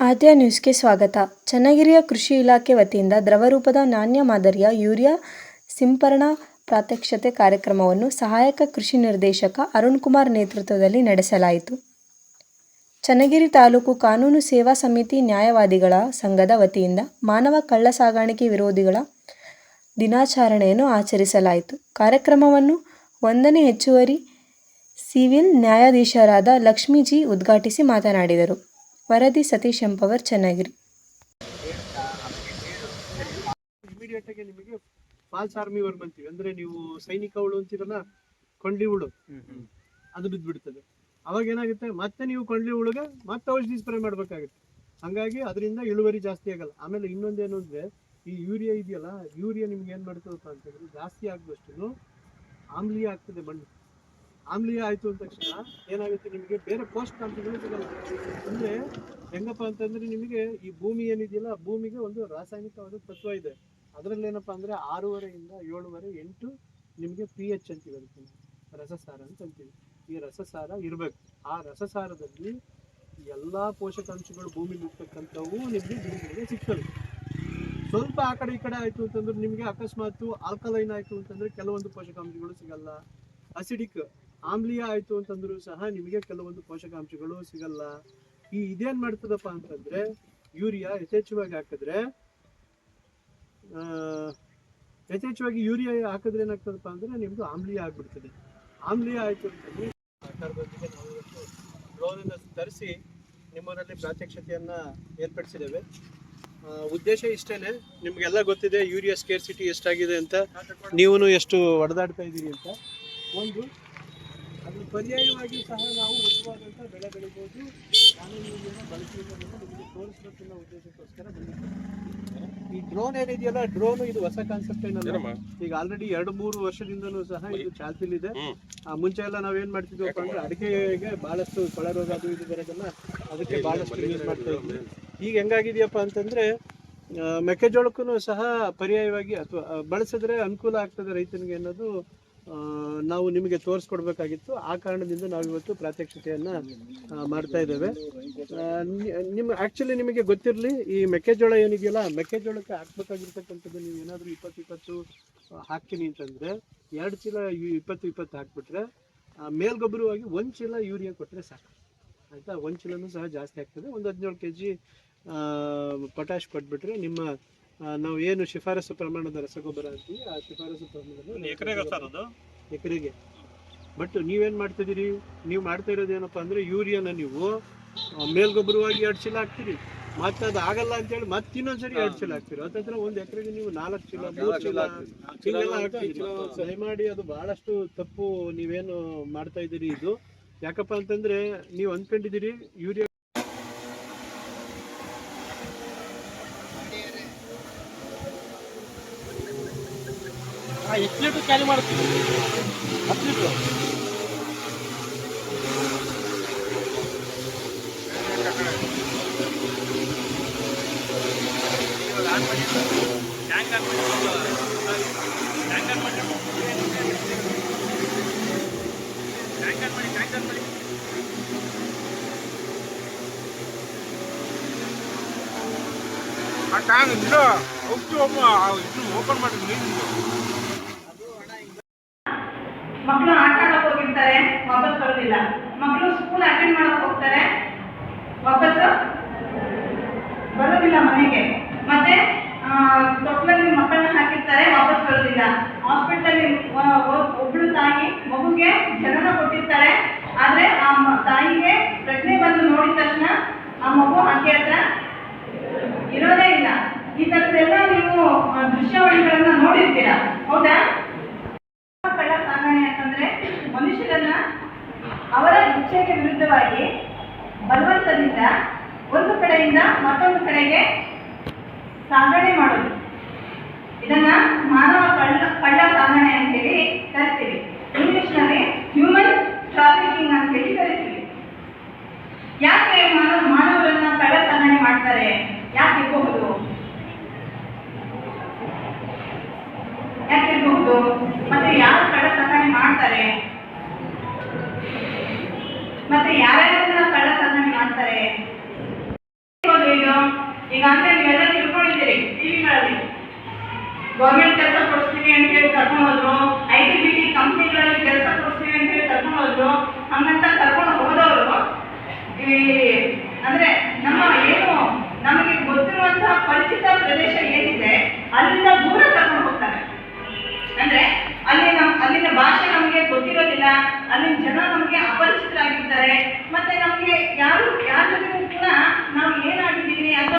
ಆದ್ಯ ನ್ಯೂಸ್ಗೆ ಸ್ವಾಗತ. ಚನ್ನಗಿರಿಯ ಕೃಷಿ ಇಲಾಖೆ ವತಿಯಿಂದ ದ್ರವರೂಪದ ನಾಣ್ಯ ಮಾದರಿಯ ಯೂರಿಯಾ ಸಿಂಪರಣಾ ಪ್ರಾತ್ಯಕ್ಷತೆ ಕಾರ್ಯಕ್ರಮವನ್ನು ಸಹಾಯಕ ಕೃಷಿ ನಿರ್ದೇಶಕ ಅರುಣ್ ಕುಮಾರ್ ನೇತೃತ್ವದಲ್ಲಿ ನಡೆಸಲಾಯಿತು. ಚನ್ನಗಿರಿ ತಾಲೂಕು ಕಾನೂನು ಸೇವಾ ಸಮಿತಿ ನ್ಯಾಯವಾದಿಗಳ ಸಂಘದ ವತಿಯಿಂದ ಮಾನವ ಕಳ್ಳ ಸಾಗಾಣಿಕೆ ವಿರೋಧಿಗಳ ದಿನಾಚರಣೆಯನ್ನು ಆಚರಿಸಲಾಯಿತು. ಕಾರ್ಯಕ್ರಮವನ್ನು ಒಂದನೇ ಹೆಚ್ಚುವರಿ ಸಿವಿಲ್ ನ್ಯಾಯಾಧೀಶರಾದ ಲಕ್ಷ್ಮೀಜಿ ಉದ್ಘಾಟಿಸಿ ಮಾತನಾಡಿದರು. ವರದಿ ಸತೀಶ್ ಎಂಪವರ್ ಚೆನ್ನಾಗಿರಿ. ಇಮಿಡಿಯೇಟ್ ನಿಮಗೆ ಫಾಲ್ಸ್ ಆರ್ಮಿ ವರ್ಮ್ ಅಂದ್ರೆ ನೀವು ಸೈನಿಕ ಹುಳು ಅಂತೀರಲ್ಲ, ಕೊಂಡ್ಲಿ ಹುಳು. ಅದು ಬಿದ್ದ್ಬಿಡ್ತದೆ ಅವಾಗ ಏನಾಗುತ್ತೆ? ಮತ್ತೆ ನೀವು ಕೊಂಡ್ಲಿ ಹುಳುಗೆ ಮತ್ತೆ ಔಷಧಿ ಸ್ಪ್ರೇ ಮಾಡ್ಬೇಕಾಗುತ್ತೆ. ಹಂಗಾಗಿ ಅದರಿಂದ ಇಳುವರಿ ಜಾಸ್ತಿ ಆಗಲ್ಲ. ಆಮೇಲೆ ಇನ್ನೊಂದೇನು ಅಂದ್ರೆ, ಈ ಯೂರಿಯಾ ಇದೆಯಲ್ಲ, ಯೂರಿಯಾ ನಿಮ್ಗೆ ಏನ್ ಮಾಡ್ತದಪ್ಪ ಅಂತಂದ್ರೆ ಜಾಸ್ತಿ ಆಗುವಷ್ಟು ಆಮ್ಲೀಯ ಆಗ್ತದೆ ಮಣ್ಣು. ಆಮ್ಲೀಯ ಆಯ್ತು ಅಂದ ತಕ್ಷಣ ಏನಾಗುತ್ತೆ ನಿಮಗೆ? ಬೇರೆ ಪೋಷಕಾಂಶಗಳು ಸಿಗಲ್ಲ. ಅಂದ್ರೆ ಹೆಂಗಪ್ಪ ಅಂತಂದ್ರೆ ನಿಮಗೆ ಈ ಭೂಮಿ ಏನಿದೆಯಲ್ಲ, ಭೂಮಿಗೆ ಒಂದು ರಾಸಾಯನಿಕವಾದ ತತ್ವ ಇದೆ. ಅದರಲ್ಲೇನಪ್ಪ ಅಂದರೆ ಅಂದ್ರೆ ಆರೂವರೆಯಿಂದ ಏಳುವರೆ ಎಂಟು ನಿಮಗೆ ಪಿ ಎಚ್ ಅಂತೀವಿ ಅದಕ್ಕೆ ರಸಸಾರ ಅಂತ ಅಂತೀವಿ. ಈ ರಸಸಾರ ಇರಬೇಕು. ಆ ರಸಸಾರದಲ್ಲಿ ಎಲ್ಲಾ ಪೋಷಕಾಂಶಗಳು ಭೂಮಿಲಿ ಇರ್ತಕ್ಕಂಥವು ನಿಮಗೆ ಭೂಮಿಗೆ ಸಿಗ್ತವೆ. ಸ್ವಲ್ಪ ಆ ಕಡೆ ಈ ಕಡೆ ಆಯ್ತು ಅಂತಂದ್ರೆ ನಿಮಗೆ ಅಕಸ್ಮಾತ್ ಆಲ್ಕಲೈನ್ ಆಯ್ತು ಅಂತಂದ್ರೆ ಕೆಲವೊಂದು ಪೋಷಕಾಂಶಗಳು ಸಿಗಲ್ಲ. ಅಸಿಡಿಕ್ ಆಮ್ಲೀಯ ಆಯ್ತು ಅಂತಂದ್ರು ಸಹ ನಿಮಗೆ ಕೆಲವೊಂದು ಪೋಷಕಾಂಶಗಳು ಸಿಗಲ್ಲ. ಈ ಇದೇನ್ ಮಾಡ್ತದಪ್ಪ ಅಂತಂದ್ರೆ ಯೂರಿಯಾ ಯಥೇಚ್ಛವಾಗಿ ಹಾಕಿದ್ರೆ ಯಥೇಚ್ಛವಾಗಿ ಯೂರಿಯಾ ಹಾಕಿದ್ರೆ ಏನಾಗ್ತದಪ್ಪ ಅಂದ್ರೆ ನಿಮ್ದು ಆಮ್ಲೀಯ ಆಗ್ಬಿಡ್ತದೆ. ಆಮ್ಲೀಯ ಆಯ್ತು ಅಂತಂದ್ರೆ ಸರ್ಕಾರದೊಂದಿಗೆ ನಾವು ಇವತ್ತು ತರಿಸಿ ನಿಮ್ಮೂರಲ್ಲಿ ಪ್ರಾತ್ಯಕ್ಷತೆಯನ್ನ ಏರ್ಪಡಿಸಿದ್ದೇವೆ. ಆ, ಉದ್ದೇಶ ಇಷ್ಟೇನೆ. ನಿಮ್ಗೆಲ್ಲ ಗೊತ್ತಿದೆ ಯೂರಿಯಾ ಸ್ಕೇರ್ಸಿಟಿ ಎಷ್ಟಾಗಿದೆ ಅಂತ. ನೀವು ಎಷ್ಟು ಹೊಡೆದಾಡ್ತಾ ಇದ್ದೀರಿ ಅಂತ. ಒಂದು ಪರ್ಯಾಯವಾಗಿ ಸಹ ನಾವು ಉತ್ತಮವಾದಂಥ ಬೆಳೆ ಬೆಳಿಬೋದು. ಕಾನೂನು ಬಳಕೆಯನ್ನು ನಿಮಗೆ ತೋರಿಸ್ಬೇಕನ್ನೋ ಉದ್ದೇಶಕ್ಕೋಸ್ಕರ ಬಂದಿದ್ದೇವೆ ಈ ಡ್ರೋನ್ ಏನಿದೆಯಲ್ಲ ಡ್ರೋನ್ ಇದು ಹೊಸ ಕಾನ್ಸೆಪ್ಟ್ ಏನಲ್ಲ? ಈಗ ಆಲ್ರೆಡಿ ಎರಡು ಮೂರು ವರ್ಷದಿಂದಲೂ ಸಹ ಇದು ಚಾಲ್ತಿಲಿದೆ ಆ, ಮುಂಚೆ ಎಲ್ಲ ನಾವ್ ಏನ್ ಮಾಡ್ತಿದ್ವಪ್ಪ ಅಂದ್ರೆ ಅಡಿಕೆಗೆ ಬಹಳಷ್ಟು ಕೊಳೆ ರೋಗ ಅದು ಇದು ಬರೋದನ್ನ ಅದಕ್ಕೆ ಬಹಳಷ್ಟು ಯೂಸ್ ಮಾಡ್ತಾ ಇದ್ವಿ. ಈಗ ಹೆಂಗಾಗಿದೆಯಪ್ಪ ಅಂತಂದ್ರೆ ಮೆಕ್ಕೆಜೋಳಕ್ಕೂ ಸಹ ಪರ್ಯಾಯವಾಗಿ ಅಥವಾ ಬಳಸಿದ್ರೆ ಅನುಕೂಲ ಆಗ್ತದೆ ರೈತನಿಗೆ ಅನ್ನೋದು ನಾವು ನಿಮಗೆ ತೋರಿಸ್ಕೊಡ್ಬೇಕಾಗಿತ್ತು. ಆ ಕಾರಣದಿಂದ ನಾವು ಇವತ್ತು ಪ್ರಾತ್ಯಕ್ಷತೆಯನ್ನು ಮಾಡ್ತಾ ಇದ್ದೇವೆ. ನಿಮ್ಮ ಆ್ಯಕ್ಚುಲಿ ನಿಮಗೆ ಗೊತ್ತಿರಲಿ, ಈ ಮೆಕ್ಕೆಜೋಳ ಏನಿದೆಯಲ್ಲ ಮೆಕ್ಕೆಜೋಳಕ್ಕೆ ಹಾಕ್ಬೇಕಾಗಿರ್ತಕ್ಕಂಥದ್ದು ನೀವು ಏನಾದರೂ ಇಪ್ಪತ್ತು ಇಪ್ಪತ್ತು ಹಾಕ್ತೀನಿ ಅಂತಂದರೆ, ಎರಡು ಚೀಲ ಇಪ್ಪತ್ತು ಇಪ್ಪತ್ತು ಹಾಕ್ಬಿಟ್ರೆ ಮೇಲ್ಗೊಬ್ಬರವಾಗಿ ಒಂದು ಚೀಲ ಯೂರಿಯಾ ಕೊಟ್ಟರೆ ಸಾಕು. ಆಯಿತಾ? ಒಂದು ಚೀಲನೂ ಸಹ ಜಾಸ್ತಿ ಆಗ್ತದೆ. ಒಂದು ಹದಿನೇಳು ಕೆ ಜಿ ಪೊಟ್ಯಾಶ್ ಕೊಟ್ಬಿಟ್ರೆ ನಿಮ್ಮ ನಾವು ಏನು ಶಿಫಾರಸು ಪ್ರಮಾಣದ ರಸಗೊಬ್ಬರ ಅಂತೀವಿ ಆ ಶಿಫಾರಸು ಪ್ರಮಾಣದ ಎಕರೆಗೆ ಬಟ್ ನೀವೇನ್ ಮಾಡ್ತಿದ್ದೀರಿ? ನೀವು ಮಾಡ್ತಾ ಇರೋದು ಏನಪ್ಪ ಅಂದ್ರೆ ಯೂರಿಯಾನ ನೀವು ಮೇಲ್ಗೊಬ್ಬರವಾಗಿ ಎರಡು ಚೀಲ ಹಾಕ್ತೀರಿ. ಮತ್ತೆ ಅದು ಆಗಲ್ಲ ಅಂತೇಳಿ ಮತ್ತೆ ಇನ್ನೊಂದ್ಸರಿ ಎರಡು ಚೀಲ ಹಾಕ್ತೀರಿ. ಅದ್ರ ಒಂದ್ ಎಕರೆಗೆ ನೀವು ನಾಲ್ಕು ಚೀಲ ಮೂರು ಚೀಲ ಹಿಂಗೆಲ್ಲ ಹಾಕ್ತೀರಿ. ಮಾಡಿ ಅದು ಬಹಳಷ್ಟು ತಪ್ಪು ನೀವೇನು ಮಾಡ್ತಾ ಇದ್ದೀರಿ ಇದು. ಯಾಕಪ್ಪ ಅಂತಂದ್ರೆ ನೀವು ಅಂದ್ಕೊಂಡಿದ್ದೀರಿ ಯೂರಿಯಾ ಎಷ್ಟು ಲೀಟ್ರ್ ಕ್ಯಾರಿ ಮಾಡ್ತೀವಿ ಹತ್ತು ಲೀಟ್ರ್ ಆ ಟ್ಯಾಂಕ್ ಇಲ್ಲ ಹೋಗ್ತಿ ಒಬ್ಬ ಇದು ಓಪನ್ ಮಾಡಿ ನೀರು ಮಕ್ಕಳು ಆಟ ಆಡಕ್ ಹೋಗಿರ್ತಾರೆ, ವಾಪಸ್ ಬರೋದಿಲ್ಲ. ಮಕ್ಕಳು ಸ್ಕೂಲ್ ಅಟೆಂಡ್ ಮಾಡಕ್ ಹೋಗ್ತಾರೆ, ವಾಪಸ್ ಬರೋದಿಲ್ಲ ಮನೆಗೆ. ಮತ್ತೆ ತೊಟ್ಲಲ್ಲಿ ಮಕ್ಕಳನ್ನ ಹಾಕಿರ್ತಾರೆ, ವಾಪಸ್ ಬರೋದಿಲ್ಲ. ಹಾಸ್ಪಿಟಲ್ ಒಬ್ಳು ತಾಯಿ ಮಗುಗೆ ಜನನ ಕೊಟ್ಟಿರ್ತಾರೆ. ಆದ್ರೆ ಆ ತಾಯಿಗೆ ಪ್ರಜ್ಞೆ ಬಂದು ನೋಡಿದ ತಕ್ಷಣ ಆ ಮಗು ಆಕೆ ಹತ್ರ ಇರೋದೇ ಇಲ್ಲ. ಈ ಥರದ್ದೆಲ್ಲ ನೀವು ದೃಶ್ಯಾವಳಿಗಳನ್ನ ನೋಡಿರ್ತೀರಾ. ಹೌದಾ ಕಳ್ಳ ಸಾಗಣೆ ಅಂತಂದ್ರೆ ಮನುಷ್ಯರನ್ನ ಅವರ ಇಚ್ಛೆಗೆ ವಿರುದ್ಧವಾಗಿ ಬಲವಂತದಿಂದ ಒಂದು ಕಡೆಯಿಂದ ಮತ್ತೊಂದು ಕಡೆಗೆ ಸಾಗಣೆ ಮಾಡೋದು. ಇದನ್ನ ಮಾನವ ಕಳ್ಳ ಕಳ್ಳ ಸಾಗಣೆ ಅಂತ ಹೇಳಿ ಕರಿತೀವಿ. ಇಂಗ್ಲಿಷ್ನಲ್ಲಿ ಹ್ಯೂಮನ್ ಟ್ರಾಫಿಕಿಂಗ್ ಅಂತ ಹೇಳಿ ಕರಿತೀವಿ. ಯಾಕೆ ಮಾನವ ಮಾನವರನ್ನ ಕಳ್ಳ ಸಾಗಣೆ ಮಾಡ್ತಾರೆ? ಯಾಕೆ ಇರಬಹುದು? ಇರ್ಬಹುದು? ಮತ್ತೆ ಯಾರು ಕಳ್ಳ ಸಾಗಣೆ ಮಾಡ್ತಾರೆ ಮತ್ತೆ ಯಾರ್ಯಾರನ್ನ ಕಳ್ಳ ಸಾಗಣೆ ಮಾಡ್ತಾರೆ ಈಗಾಗಲೇ ನೀವೆಲ್ಲ ತಿಳ್ಕೊಂಡಿದ್ದೀರಿ ಟಿವಿಗಳಲ್ಲಿ ಗೌರ್ಮೆಂಟ್ ಕೆಲಸ ಕೊಡಿಸ್ತೀವಿ ಅಂತ ಹೇಳಿ ಕರ್ಕೊಂಡು ಹೋದ್ರು. ಐ ಟಿ ಬಿ ಟಿ ಕಂಪ್ನಿಗಳಲ್ಲಿ ಕೆಲಸ ಕೊಡಿಸ್ತೀವಿ ಅಂತ ಹೇಳಿ ಕರ್ಕೊಂಡು ಹೋದ್ರು. ಹಂಗಂತ ಕರ್ಕೊಂಡು ಹೋದವರು ಅಂದ್ರೆ ನಮ್ಮ ಏನು ನಮಗೆ ಗೊತ್ತಿರುವಂತಹ ಪರಿಚಿತ ಪ್ರದೇಶ ಏನಿದೆ, ಅಲ್ಲಿಂದ ದೂರ ಕರ್ಕೊಂಡು ಹೋಗ್ತಾರೆ. ಅಂದ್ರೆ ಅಲ್ಲಿ ನಮ್, ಅಲ್ಲಿನ ಭಾಷೆ ನಮಗೆ ಗೊತ್ತಿರೋದಿಲ್ಲ. ಅಲ್ಲಿನ ಜನ ನಮಗೆ ಅಪರಿಚಿತರಾಗಿರ್ತಾರೆ. ಮತ್ತೆ ನಮಗೆ ಯಾರು, ಯಾರ ಜೊತೆಗೂ ಕೂಡ ನಾವು ಏನಾಗಿದ್ದೀವಿ ಅಂತ